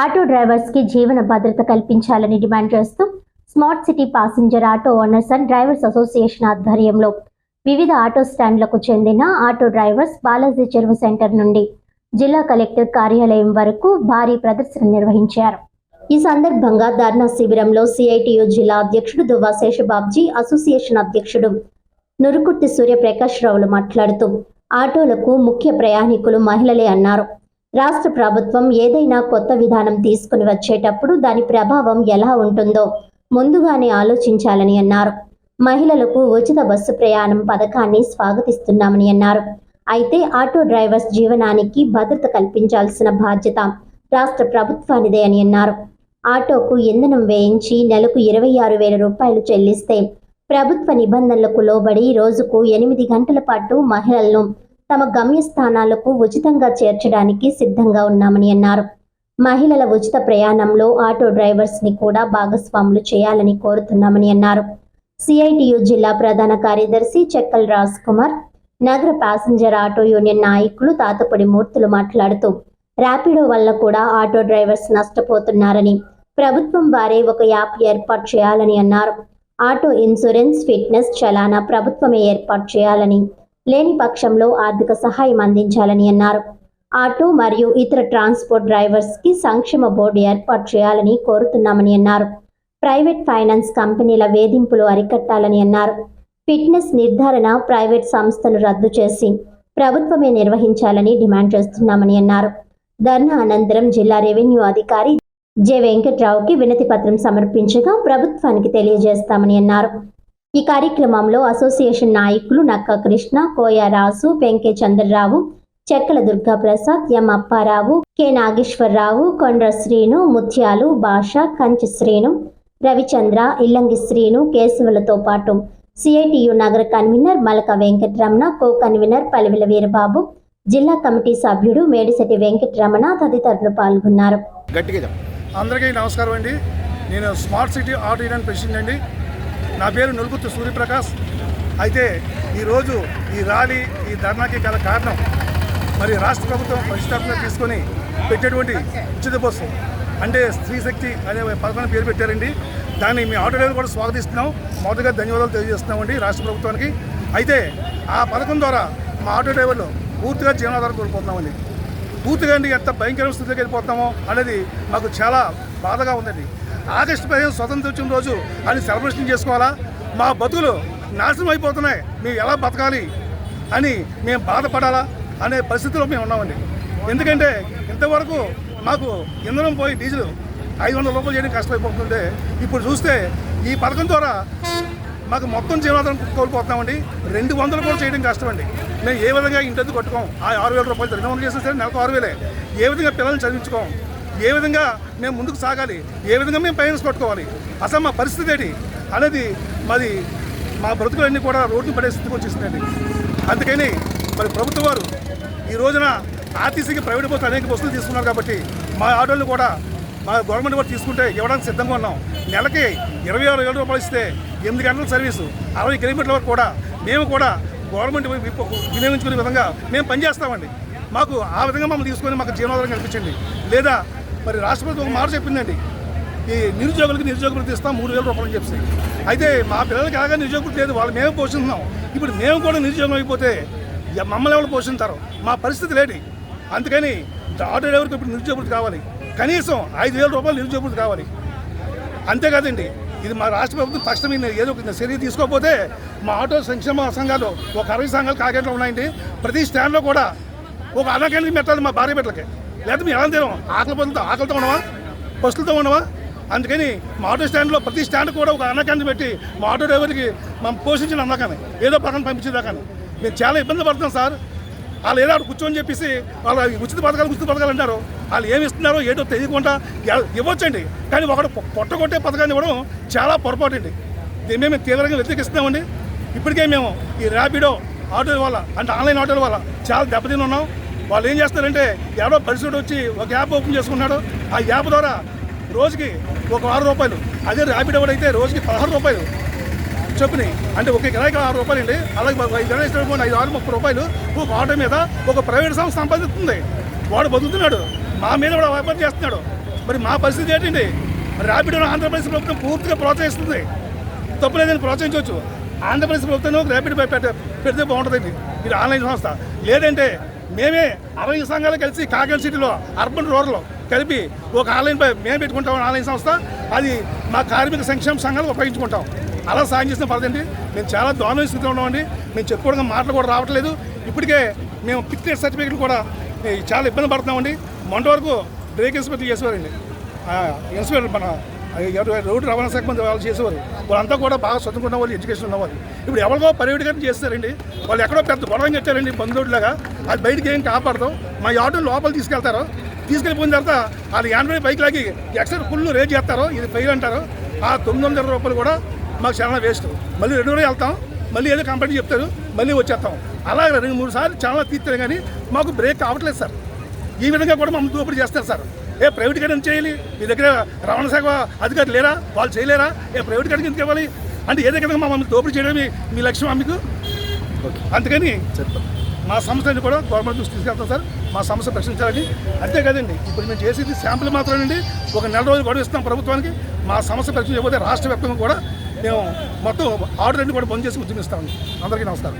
Auto డ్రైవర్స్కి జీవన భద్రత కల్పించాలని డిమాండ్ చేస్తూ smart city passenger auto owners and drivers association ఆధ్వర్యంలో వివిధ ఆటో స్టాండ్లకు చెందిన ఆటో డ్రైవర్స్ బాలాజీ చెరువు సెంటర్ నుండి జిల్లా కలెక్టర్ కార్యాలయం వరకు భారీ ప్రదర్శన నిర్వహించారు. ఈ సందర్భంగా ధర్నా శిబిరంలో సిఐటియు జిల్లా అధ్యక్షుడు దువ్వా శేషబాబ్జీ అసోసియేషన్ అధ్యక్షుడు నురుకుర్తి సూర్యప్రకాష్ రావులు మాట్లాడుతూ ఆటోలకు ముఖ్య ప్రయాణికులు మహిళలే అన్నారు. రాష్ట్ర ప్రభుత్వం ఏదైనా కొత్త విధానం తీసుకుని వచ్చేటప్పుడు దాని ప్రభావం ఎలా ఉంటుందో ముందుగానే ఆలోచించాలని అన్నారు. మహిళలకు ఉచిత బస్సు ప్రయాణం పథకాన్ని స్వాగతిస్తున్నామని అన్నారు. అయితే ఆటో డ్రైవర్స్ జీవనానికి భద్రత కల్పించాల్సిన బాధ్యత రాష్ట్ర ప్రభుత్వానిదే అని అన్నారు. ఆటోకు ఇంధనం వేయించి నెలకు ఇరవై ఆరు వేల రూపాయలు చెల్లిస్తే ప్రభుత్వ నిబంధనలకు లోబడి రోజుకు ఎనిమిది గంటల పాటు మహిళలను తమ గమ్యస్థానాలకు ఉచితంగా చేర్చడానికి సిద్ధంగా ఉన్నామని అన్నారు. మహిళల ఉచిత ప్రయాణంలో ఆటో డ్రైవర్స్ని కూడా భాగస్వాములు చేయాలని కోరుతున్నామని అన్నారు. సిఐటియు జిల్లా ప్రధాన కార్యదర్శి చెక్కల్ రాజ్ కుమార్ నగర ప్యాసింజర్ ఆటో యూనియన్ నాయకులు తాతపొడి మూర్తులు మాట్లాడుతూ ర్యాపిడో వల్ల కూడా ఆటో డ్రైవర్స్ నష్టపోతున్నారని ప్రభుత్వం వారే ఒక యాప్ ఏర్పాటు చేయాలని అన్నారు. ఆటో ఇన్సూరెన్స్ ఫిట్నెస్ చలానా ప్రభుత్వమే ఏర్పాటు చేయాలని లేని పక్షంలో ఆర్థిక సహాయం అందించాలని అన్నారు. ఆటో మరియు ఇతర ట్రాన్స్పోర్ట్ డ్రైవర్స్కి సంక్షేమ బోర్డు ఏర్పాటు చేయాలని కోరుతున్నామని అన్నారు. ప్రైవేట్ ఫైనాన్స్ కంపెనీల వేధింపులు అరికట్టాలని అన్నారు. ఫిట్నెస్ నిర్ధారణ ప్రైవేట్ సంస్థను రద్దు చేసి ప్రభుత్వమే నిర్వహించాలని డిమాండ్ చేస్తున్నామని అన్నారు. ధర్నా అనంతరం జిల్లా రెవెన్యూ అధికారి జె వెంకట్రావుకి వినతి పత్రం సమర్పించగా ప్రభుత్వానికి తెలియజేస్తామని అన్నారు. ఈ కార్యక్రమంలో అసోసియేషన్ నాయకులు నక్క కృష్ణ కోయ రాసు వెంకే చంద్రరావు చెక్కల దుర్గాప్రసాద్ ఎం అప్పారావు కె నాగేశ్వరరావు కొండ్ర శ్రీను ముత్యాలు భాష కంచి శ్రీను రవిచంద్ర ఇల్లంగి శ్రీను కేశవులతో పాటు సిఐటియు నగర convener Malaka Venkataramana co convener Palivela Veerababu జిల్లా కమిటీ సభ్యుడు మేడిశెట్టి వెంకటరమణ తదితరులు పాల్గొన్నారు. గట్టిగా అందరికీ నమస్కారం అండి. నేను smart city auto union president అండి. నా పేరు నులుగుత్తు సూర్యప్రకాష్. అయితే ఈరోజు ఈ ర్యాలీ ఈ ధర్నాకి గల కారణం మరి రాష్ట్ర ప్రభుత్వం ప్రతిష్టాత్మక తీసుకొని పెట్టేటువంటి ఉచిత బస్సు. అంటే స్త్రీ శక్తి అనే పథకాన్ని పేరు పెట్టారండి. దాన్ని మీ ఆటో డ్రైవర్ కూడా స్వాగతిస్తున్నాం. మొదటగా ధన్యవాదాలు తెలియజేస్తున్నామండి రాష్ట్ర ప్రభుత్వానికి. అయితే ఆ పథకం ద్వారా మా ఆటో డ్రైవర్లు పూర్తిగా జీవనాధారం కోల్పోతున్నామండి. పూర్తిగా అండి ఎంత భయంకర స్థితిలోకి వెళ్ళిపోతున్నామో అనేది మాకు చాలా బాధగా ఉందండి. ఆగస్టు పదిహేను స్వతంత్ర వచ్చిన రోజు అని సెలబ్రేషన్ చేసుకోవాలా? మా బతుకులు నాశనం అయిపోతున్నాయి. మేము ఎలా బతకాలి అని మేము బాధపడాలా అనే పరిస్థితిలో మేము ఉన్నామండి. ఎందుకంటే ఇంతవరకు మాకు ఇంధనం పోయి డీజిల్ ఐదు వందల రూపాయలు చేయడం కష్టమైపోతుంటే ఇప్పుడు చూస్తే ఈ పథకం ద్వారా మాకు మొత్తం జీవనాధారం కోల్పోతున్నామండి. రెండు వందలు కూడా చేయడం కష్టమండి. మేము ఏ విధంగా ఇంటి కట్టుకోం? ఆ ఆరు వేల రూపాయలు రెండు వందలు చేసినా సరే నెలకు ఆరు వేలే. ఏ విధంగా పిల్లల్ని చదివించుకోం? ఏ విధంగా మేము ముందుకు సాగాలి ఏ విధంగా మేము పైన పట్టుకోవాలి అసలు మా పరిస్థితి ఏంటి అనేది మాది మా బ్రతుకులన్నీ కూడా రోడ్డు పడే స్థితికి వచ్చేసిందండి. అందుకని మరి ప్రభుత్వం వారు ఈ రోజున ఆర్టీసీకి ప్రైవేట్ బస్సులు అనేక బస్సులు తీసుకున్నారు కాబట్టి మా ఆటోలు కూడా మా గవర్నమెంట్ కూడా తీసుకుంటే ఇవ్వడానికి సిద్ధంగా ఉన్నాం. నెలకి ఇరవై ఆరు వేల రూపాయలు ఇస్తే ఎనిమిది గంటల సర్వీసు అరవై కిలోమీటర్ల వరకు కూడా మేము కూడా గవర్నమెంట్ వినియోగించుకునే విధంగా మేము పనిచేస్తామండి. మాకు ఆ విధంగా మమ్మల్ని తీసుకొని మాకు జీవనాధారం కల్పించండి. లేదా మరి రాష్ట్ర ప్రభుత్వం ఒక మాట చెప్పిందండి. ఈ నిరుద్యోగులకు నిరుద్యోగ వృత్తి ఇస్తాం మూడు వేల రూపాయలు చెప్పి అయితే మా పిల్లలకి అలాగే నిరుద్యోగ వృత్తి లేదు వాళ్ళు మేము పోషిస్తున్నాం. ఇప్పుడు మేము కూడా నిరుద్యోగం అయిపోతే మమ్మల్ని ఎవరు పోషిస్తారు మా పరిస్థితి లేని అందుకని ఆటో డ్రైవర్కి ఇప్పుడు నిరుద్యోగులు కావాలి? కనీసం ఐదు వేల రూపాయలు నిరుద్యోగులు కావాలి. అంతేకాదండి ఇది మా రాష్ట్ర ప్రభుత్వం తక్షణమే ఏదో ఒక చర్య తీసుకోకపోతే మా ఆటో సంక్షేమ సంఘాలు ఒక అరవై సంఘాలు కాకేట్లో ఉన్నాయండి. ప్రతి స్టాండ్లో కూడా ఒక అన్నకెళ్ళి పెట్టాలి మా భార్య బిడ్డలకి లేకపోతే మేము ఎలా తినాం ఆకలి పొందుతా ఆకలితో ఉండవా పస్తులతో ఉండవా అందుకని మా ఆటో స్టాండ్లో ప్రతి స్టాండ్ కూడా ఒక అన్నకాన్ని పెట్టి మా ఆటో డ్రైవర్కి మనం పోషించిన అన్నకాన్ని ఏదో పక్కన పంపించేదాకాని మేము చాలా ఇబ్బంది పడుతున్నాం సార్. వాళ్ళు ఏదో అక్కడ కూర్చొని చెప్పేసి వాళ్ళు ఉచిత పథకాలు ఉచిత పథకాలు అంటారు. వాళ్ళు ఏమి ఇస్తున్నారో ఏటో తెలియకుండా ఇవ్వచ్చండి. కానీ ఒకడు పొట్టగొట్టే పథకాన్ని ఇవ్వడం చాలా పొరపాటు అండి దీన్ని మేము తీవ్రంగా వ్యతిరేకిస్తున్నామండి. ఇప్పటికే మేము ఈ ర్యాపిడో ఆటోల వల్ల అంటే ఆన్లైన్ ఆటోల వల్ల చాలా దెబ్బతిని ఉన్నాం. వాళ్ళు ఏం చేస్తారంటే ఎవరో పరిస్థితి వచ్చి ఒక యాప్ ఓపెన్ చేసుకున్నాడు ఆ యాప్ ద్వారా రోజుకి ఒక ఆరు రూపాయలు అదే ర్యాపిడ్ వాడు అయితే రోజుకి పదహారు రూపాయలు చొప్పుని అంటే ఒక కిరాయికి ఆరు రూపాయలు అండి అలాగే ఒక ఐదు ఆరు ముప్పై రూపాయలు ఒక ఆటో మీద ఒక ప్రైవేట్ సంస్థ సంపాదిస్తుంది. వాడు బతుకుతున్నాడు. మా మీద కూడా వ్యాపారం చేస్తున్నాడు. మరి మా పరిస్థితి ఏంటండి? మరి ర్యాపిడో ఆంధ్రప్రదేశ్ ప్రభుత్వం పూర్తిగా ప్రోత్సహిస్తుంది. తప్పులేదని ప్రోత్సహించవచ్చు. ఆంధ్రప్రదేశ్ ప్రభుత్వం ర్యాపిడ్ పెట్ట పెడితే బాగుంటుందండి. ఇది ఆన్లైన్ సంస్థ. లేదంటే మేమే అరవై సంఘాలు కలిసి కాకినాడ సిటీలో అర్బన్ రూరల్ కలిపి ఒక ఆన్లైన్ పై మేము పెట్టుకుంటాం ఆన్లైన్ సంస్థ. అది మా కార్మిక సంక్షేమ సంఘాలు ఉపయోగించుకుంటాం. అలా సాయం చేసిన పడదండి మేము చాలా దారుణ స్థితిలో ఉన్నామండి. మేము చెప్పుకోవడం మాటలు కూడా రావట్లేదు. ఇప్పటికే మేము ఫిట్నెస్ సర్టిఫికేట్లు కూడా చాలా ఇబ్బంది పడుతున్నామండి. మొన్న వరకు బ్రేక్ ఇన్స్పెక్టర్ చేసేవారండి. ఇన్స్పెక్టర్ మన రోడ్డు రవాణా శాఖ మంది వాళ్ళు చేసేవారు. వాళ్ళంతా కూడా బాగా స్వతంత్రంగా వాళ్ళు ఎడ్యుకేషన్ ఉన్నవాళ్ళు. ఇప్పుడు ఎవరికో పర్యటన చేస్తారండి వాళ్ళు ఎక్కడో పెద్ద గొడవ కట్టారండి బంధువుడిలాగా. అది బయటికి ఏం కాపాడతాం? మా ఆటో లోపల తీసుకెళ్తారు. తీసుకెళ్ళిపోయిన తర్వాత వాళ్ళు యాన్వే బైక్ లాగి ఎక్స్ట్రా ఫుల్ రేట్ చేస్తారు. ఇది ఫెయిల్ అంటారు. ఆ తొమ్మిది వందల రూపాయలు కూడా మాకు చాలా వేస్ట్. మళ్ళీ రెండు రోజులు వెళ్తాం. మళ్ళీ ఏదో కంపెనీ చెప్తారు. మళ్ళీ వచ్చేస్తాం. అలాగే రెండు మూడు సార్లు చాలా తీస్తారు కానీ మాకు బ్రేక్ అవ్వట్లేదు సార్. ఈ విధంగా కూడా మమ్మల్ని దోపిడీ చేస్తారు సార్. ఏ ప్రైవేట్ గార్డెన్ చేయాలి? మీ దగ్గర రవాణా శాఖ అధికారులు లేరా? వాళ్ళు చేయలేరా? ఏ ప్రైవేట్ గార్డెన్ ఎందుకు ఇవ్వాలి? అంటే ఏ దగ్గర మమ్మల్ని దోపిడీ చేయడమే మీ లక్ష్యం మీకు? అందుకని మా సంస్థని కూడా గవర్నమెంట్ దృష్టి తీసుకెళ్తాం సార్. మా సమస్య ప్రశ్నించాలని అంతే కదండి ఇప్పుడు మేము చేసేది శాంపుల్ మాత్రమేనండి. ఒక నెల రోజులు గడువు ఇస్తాం ప్రభుత్వానికి. మా సమస్య ప్రశ్నించకపోతే రాష్ట్ర వ్యాప్తంగా కూడా మేము మొత్తం ఆర్డర్ అన్ని కూడా బంద్ చేసి ఉద్యమిస్తామండి. అందరికీ నమస్కారం.